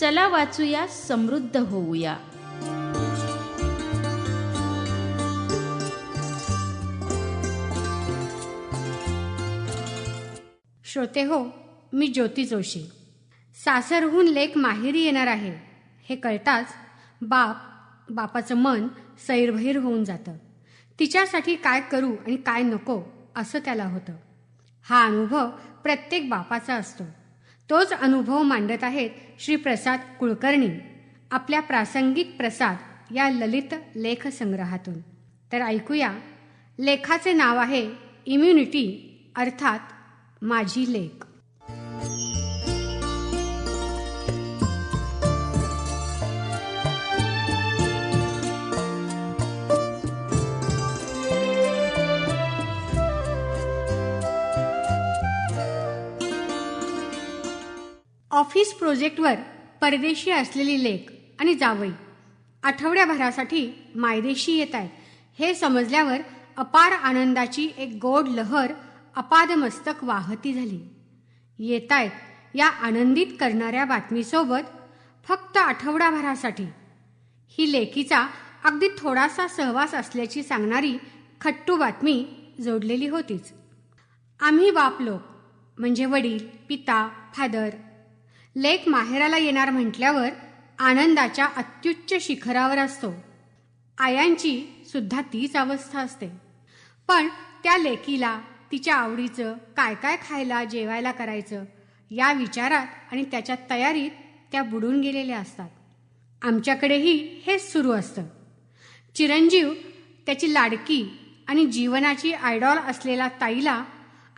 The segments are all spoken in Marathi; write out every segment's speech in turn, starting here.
चला वाचूया समृद्ध होऊया. श्रोते हो मी ज्योती जोशी. सासरहून लेख माहेरी येणार आहे. हे कळताच बाप बापाचं मन सैरभैर होऊन जातं. तिच्यासाठी काय करू आणि काय नको असं त्याला होतं. हा अनुभव प्रत्येक बापाचा असतो. तोच अनुभव मांडत आहेत श्री प्रसाद कुलकर्णी आपल्या प्रासंगिक प्रसाद या ललित लेख संग्रहातून तर ऐकूया. लेखाचे नाव आहे इम्युनिटी अर्थात माझी लेख. ऑफिस प्रोजेक्टवर परदेशी असलेली लेख आणि जावई आठवड्याभरासाठी मायदेशी येत आहेत. हे समजल्यावर अपार आनंदाची एक गोड लहर अपादमस्तक वाहती झाली. येत आहेत या आनंदित करणाऱ्या बातमीसोबत फक्त आठवडाभरासाठी ही लेखीचा अगदी थोडासा सहवास असल्याची सांगणारी खट्टू बातमी जोडलेली होतीच. आम्ही बाप लोक म्हणजे वडील पिता फादर लेख माहेराला येणार म्हटल्यावर आनंदाच्या अत्युच्च शिखरावर असतो. आयांची सुद्धा तीच अवस्था असते. पण त्या लेकीला तिच्या आवडीचं काय काय खायला जेवायला करायचं या विचारात आणि त्याच्या तयारीत त्या बुडून गेलेल्या असतात. आमच्याकडेही हेच सुरू असतं. चिरंजीव त्याची लाडकी आणि जीवनाची आयडॉल असलेला ताईला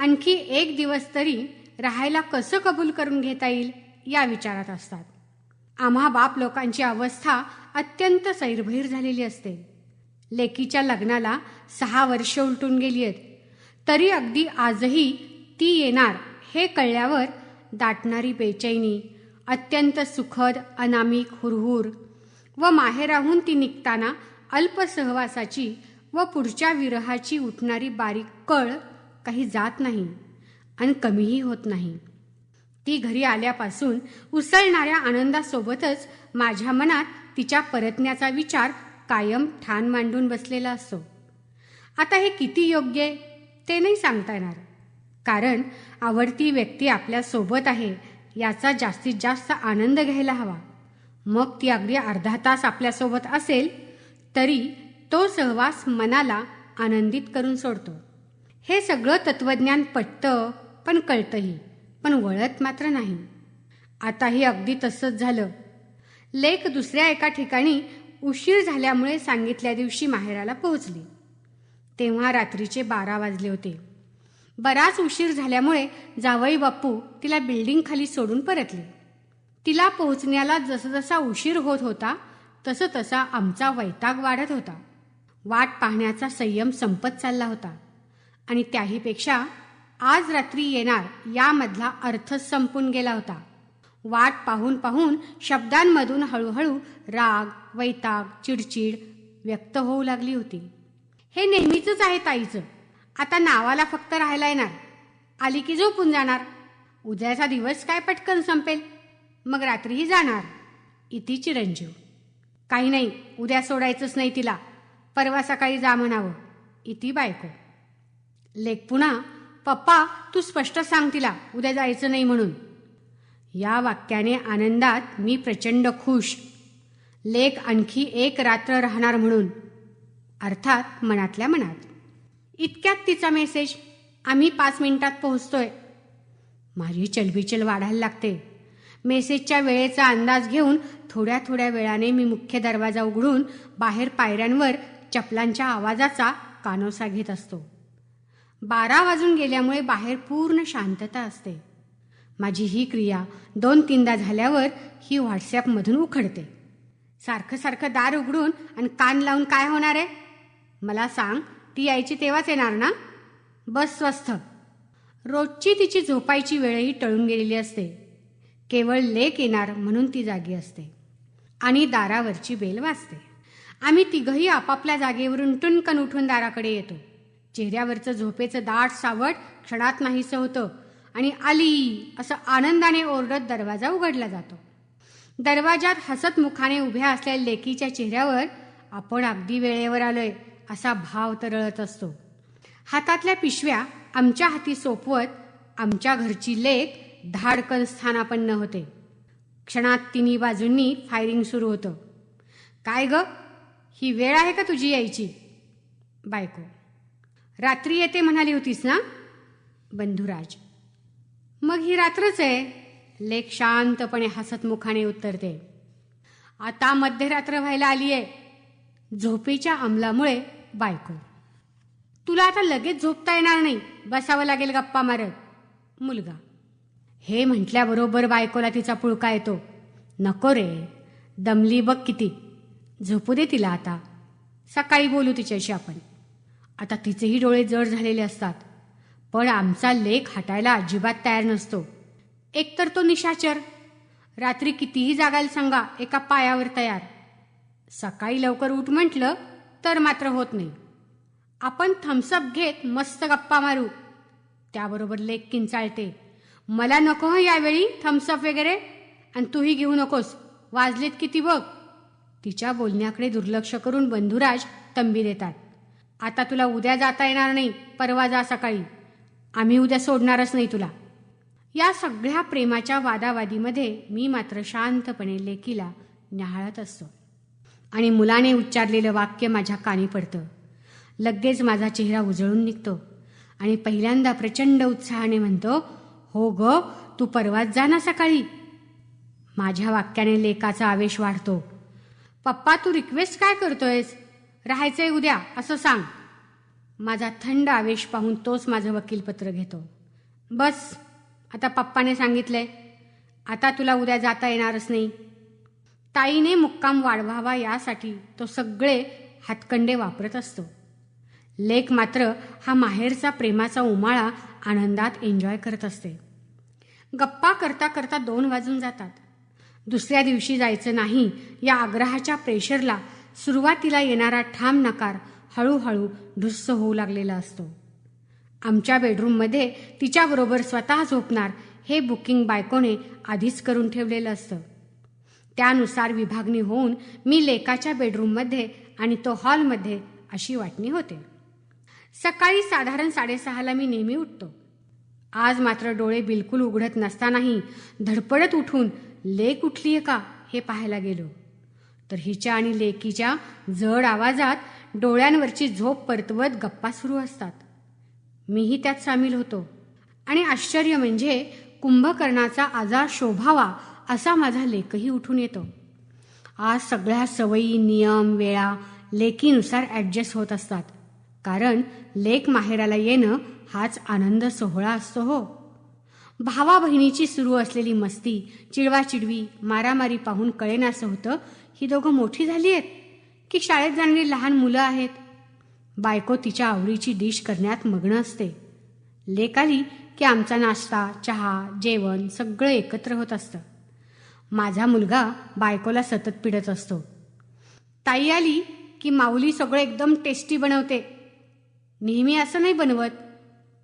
आणखी एक दिवस तरी राहायला कसं कबूल करून घेता येईल? या विचारात असतात. आम्हा बाप लोकांची अवस्था अत्यंत सैरभैर झालेली असते. लेकीच्या लग्नाला सहा वर्ष उलटून गेली आहेत. तरी अगदी आजही ती येणार हे कळल्यावर दाटणारी बेचैनी अत्यंत सुखद अनामिक हुरहुर व माहेराहून ती निघताना अल्पसहवासाची व पुढच्या विरहाची उठणारी बारीक कळ काही जात नाही आणि कमीही होत नाही. ती घरी आल्यापासून उसळणाऱ्या आनंदासोबतच माझ्या मनात तिच्या परतण्याचा विचार कायम ठाण मांडून बसलेला असतो आता हे किती योग्य ते नाही सांगता येणार. कारण आवडती व्यक्ती आपल्यासोबत आहे याचा जास्तीत जास्त आनंद घ्यायला हवा. मग ती अगदी अर्धा तास आपल्यासोबत असेल तरी तो सहवास मनाला आनंदित करून सोडतो. हे सगळं तत्वज्ञान पटतं पण कळतंही. पण वळत मात्र नाही. आताही अगदी तसंच झालं. लेख दुसऱ्या एका ठिकाणी उशीर झाल्यामुळे सांगितल्या दिवशी माहेराला पोहोचली. तेव्हा रात्रीचे बारा वाजले होते. बराच उशीर झाल्यामुळे जावई बाप्पू तिला बिल्डिंग खाली सोडून परतले. तिला पोहोचण्याला जसजसा उशीर होत होता तसं तसा आमचा वैताग वाढत होता. वाट पाहण्याचा संयम संपत चालला होता. आणि त्याहीपेक्षा आज रात्री येणार यामधला अर्थच संपून गेला होता. वाट पाहून पाहून शब्दांमधून हळूहळू राग वैताग चिडचिड व्यक्त होऊ लागली होती. हे नेहमीच आहे ताईचं. आता नावाला फक्त राहायला येणार. आली की झोपून जाणार. उद्याचा दिवस काय पटकन संपेल? मग रात्रीही जाणार. इति चिरंजीव. काही नाही उद्या सोडायचंच नाही तिला. परवा सकाळी जा म्हणावं. इति बायको. लेख पुन्हा पप्पा तू स्पष्ट सांग तिला उद्या जायचं नाही म्हणून. या वाक्याने आनंदात मी प्रचंड खुश. लेख आणखी एक रात्र राहणार म्हणून. अर्थात मनातल्या मनात. इतक्यात तिचा मेसेज आम्ही पाच मिनिटात पोहोचतोय. माझी चलबिचल वाढायला लागते. मेसेजच्या वेळेचा अंदाज घेऊन थोड्या थोड्या वेळाने मी मुख्य दरवाजा उघडून बाहेर पायऱ्यांवर चपलांच्या आवाजाचा कानोसा घेत असतो. बारा वाजून गेल्यामुळे बाहेर पूर्ण शांतता असते. माझी ही क्रिया दोन तीनदा झाल्यावर ही व्हॉट्सॲपमधून उखडते. सारखं सारखं दार उघडून आणि कान लावून काय होणार आहे? मला सांग ती यायची तेव्हाच येणार ना? बस स्वस्थ. रोजची तिची झोपायची वेळही टळून गेलेली असते. केवळ लेक येणार म्हणून ती जागी असते. आणि दारावरची बेल वाजते. आम्ही तिघही आपापल्या जागेवरून टुनकन उठून दाराकडे येतो. चेहऱ्यावरचं झोपेचं दाट सावट क्षणात नाहीसं होतं. आणि आली असं आनंदाने ओरडत दरवाजा उघडला जातो. दरवाजात हसत मुखाने उभ्या असलेल्या लेकीच्या चेहऱ्यावर आपण अगदी वेळेवर आलोय असा भाव तरळत असतो. हातातल्या पिशव्या आमच्या हाती सोपवत आमच्या घरची लेक धाडकन स्थानापन्न होते. क्षणात तिन्ही बाजूंनी फायरिंग सुरू होतं. काय ग? ही वेळ आहे का तुझी यायची? बायको. रात्री येते म्हणाली होतीस ना? बंधुराज. मग ही रात्रच आहे. लेख शांतपणे हसत मुखाने उत्तरते. आता मध्यरात्र व्हायला आली आहे झोपेच्या अंमलामुळे बायको. तुला आता लगेच झोपता येणार नाही. बसावं लागेल गप्पा मारत. मुलगा. हे म्हटल्याबरोबर बायकोला तिचा पुळका येतो. नको रे. दमली बघ किती. झोपू दे तिला आता. सकाळी बोलू तिच्याशी आपण. आता तिचेही डोळे जड झालेले असतात. पण आमचा लेख हटायला अजिबात तयार नसतो. एकतर तो निशाचर. रात्री कितीही जागायला सांगा एका पायावर तयार. सकाळी लवकर उठ म्हटलं तर मात्र होत नाही. आपण थम्सअप घेत मस्त गप्पा मारू. त्याबरोबर लेख किंचाळते. मला नको हं यावेळी थम्सअप वगैरे. आणि तूही घेऊ नकोस. वाजलेत किती बघ. तिच्या बोलण्याकडे दुर्लक्ष करून बंधुराज तंबी देतात. आता तुला उद्या जाता येणार नाही परवा जा सकाळी. आम्ही उद्या सोडणारच नाही तुला. या सगळ्या प्रेमाच्या वादावादीमध्ये मी मात्र शांतपणे लेकीला न्याहाळत असतो. आणि मुलाने उच्चारलेलं वाक्य माझ्या कानी पडतं. लगेच माझा चेहरा उजळून निघतो. आणि पहिल्यांदा प्रचंड उत्साहाने म्हणतो हो ग तू परवाच जा ना सकाळी. माझ्या वाक्याने लेकाचा आवेश वाढतो. पप्पा तू रिक्वेस्ट काय करतोयस? राहायचंय उद्या असं सांग. माझा थंड आवेश पाहून तोच माझं वकीलपत्र घेतो. बस आता पप्पाने सांगितलंय. आता तुला उद्या जाता येणारच नाही. ताईने मुक्काम वाढवावा यासाठी तो सगळे हातकंडे वापरत असतो. लेक मात्र हा माहेरचा प्रेमाचा उमाळा आनंदात एन्जॉय करत असते. गप्पा करता करता दोन वाजून जातात. दुसऱ्या दिवशी जायचं नाही या आग्रहाच्या प्रेशरला सुरुवातीला येणारा ठाम नकार हळूहळू ढुस्स होऊ लागलेला असतो. आमच्या बेडरूममध्ये तिच्याबरोबर स्वतः झोपणार हे बुकिंग बायकोने आधीच करून ठेवलेलं असतं. त्यानुसार विभागणी होऊन मी लेकाच्या बेडरूममध्ये आणि तो हॉलमध्ये अशी वाटणी होते. सकाळी साधारण साडेसहाला मी नेहमी उठतो. आज मात्र डोळे बिलकुल उघडत नसतानाही धडपडत उठून लेक उठलीये का हे पाहायला गेलो. तर हिच्या आणि लेकीच्या जड आवाजात डोळ्यांवरची झोप परतवत गप्पा सुरू असतात. मीही त्यात सामील होतो. आणि आश्चर्य म्हणजे कुंभकर्णाचा आजार शोभावा असा माझा लेखही उठून येतो. आज सगळ्या सवयी नियम वेळा लेकीनुसार ॲडजस्ट होत असतात. कारण लेख माहेराला येणं हाच आनंद सोहळा असतो हो. भावा बहिणीची सुरू असलेली मस्ती चिडवाचिडवी मारामारी पाहून कळेनासं होतं ही दोघं मोठी झाली आहेत? की शाळेत जाणारी लहान मुलं आहेत? बायको तिच्या आवडीची डिश करण्यात मग्न असते. लेक आली की आमचा नाश्ता चहा जेवण सगळं एकत्र होत असतं. माझा मुलगा बायकोला सतत पिडत असतो. ताई आली की माऊली सगळं एकदम टेस्टी बनवते. नेहमी असं नाही बनवत.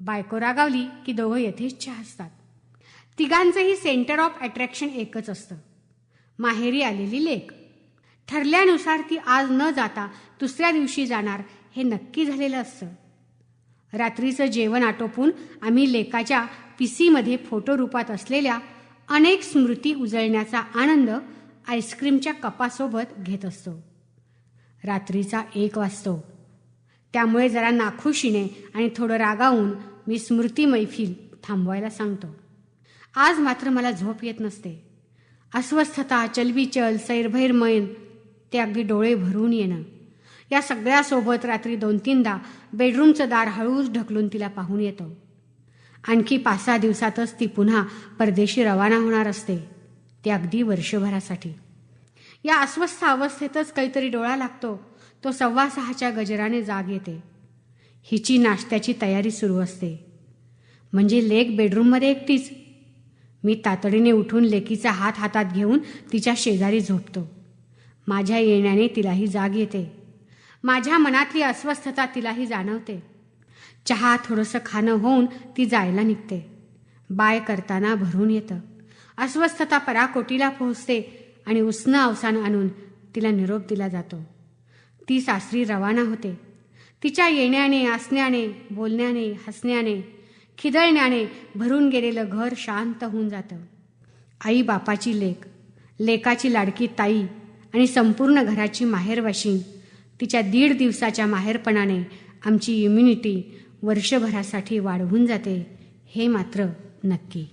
बायको रागावली की दोघं यथेच्छ असतात तिघांचंही सेंटर ऑफ अट्रॅक्शन एकच असतं. माहेरी आलेली लेक. ठरल्यानुसार ती आज न जाता दुसऱ्या दिवशी जाणार. हे नक्की झालेलं असतं. रात्रीचं जेवण आटोपून आम्ही लेकाच्या पिसीमध्ये फोटो रूपात असलेल्या अनेक स्मृती उजळण्याचा आनंद आईस्क्रीमच्या कपासोबत घेत असतो. रात्रीचा एक वाजतो. त्यामुळे जरा नाखुशीने आणि थोडं रागावून मी स्मृती मैफिल थांबवायला सांगतो. आज मात्र मला झोप येत नसते. अस्वस्थता चलबिचल सैरभैर मैन ते अगदी डोळे भरून येणं. या सगळ्यासोबत रात्री दोन तीनदा बेडरूमचं दार हळूच ढकलून तिला पाहून येतो. आणखी पाच सहा दिवसातच ती पुन्हा परदेशी रवाना होणार असते. ते अगदी वर्षभरासाठी. या अस्वस्थ अवस्थेतच काहीतरी डोळा लागतो. तो सव्वा सहाच्या गजराने जाग येते. हिची नाश्त्याची तयारी सुरू असते. म्हणजे लेक बेडरूममध्ये एकटीच. मी तातडीने उठून लेकीचा हात हातात घेऊन तिच्या शेजारी झोपतो. माझ्या येण्याने तिलाही जाग येते. माझ्या मनातली अस्वस्थता तिलाही जाणवते. चहा थोडंसं खाणं होऊन ती जायला निघते. बाय करताना भरून येतं. अस्वस्थता पराकोटीला पोहोचते आणि उष्ण अवसान आणून तिला निरोप दिला जातो. ती सासरी रवाना होते. तिच्या येण्याने असण्याने बोलण्याने हसण्याने खिदळण्याने भरून गेलेलं घर शांत होऊन जातं. आई बापाची लेक लेकाची लाडकी ताई आणि संपूर्ण घराची माहेरवाशीण तिच्या दीड दिवसाच्या माहेरपणाने आमची इम्युनिटी वर्षभरासाठी वाढवून जाते हे मात्र नक्की.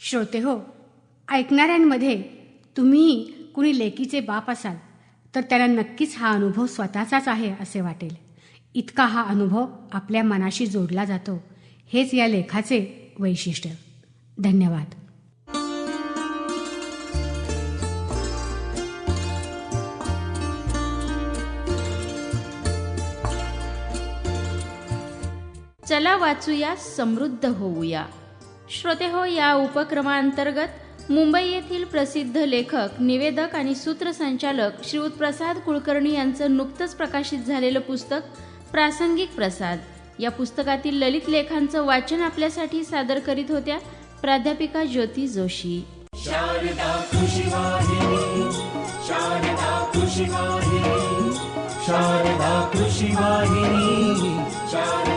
श्रोते हो ऐकणाऱ्यांमध्ये तुम्ही कुणी लेकीचे बाप असाल तर त्याला नक्कीच हा अनुभव स्वतःचाच आहे असे वाटेल. इतका हा अनुभव आपल्या मनाशी जोडला जातो. हेच या लेखाचे वैशिष्ट्य. धन्यवाद. चला वाचूया समृद्ध होऊया. श्रोते हो या उपक्रमांतर्गत मुंबई येथील प्रसिद्ध लेखक निवेदक आणि सूत्रसंचालक श्रीयुत प्रसाद कुलकर्णी यांचं नुकतंच प्रकाशित झालेलं पुस्तक प्रासंगिक प्रसाद. या पुस्तकातील ललित लेखांचं वाचन आपल्यासाठी सादर करीत होत्या प्राध्यापिका ज्योती जोशी. शारदा कृषिवाहिनी शारदा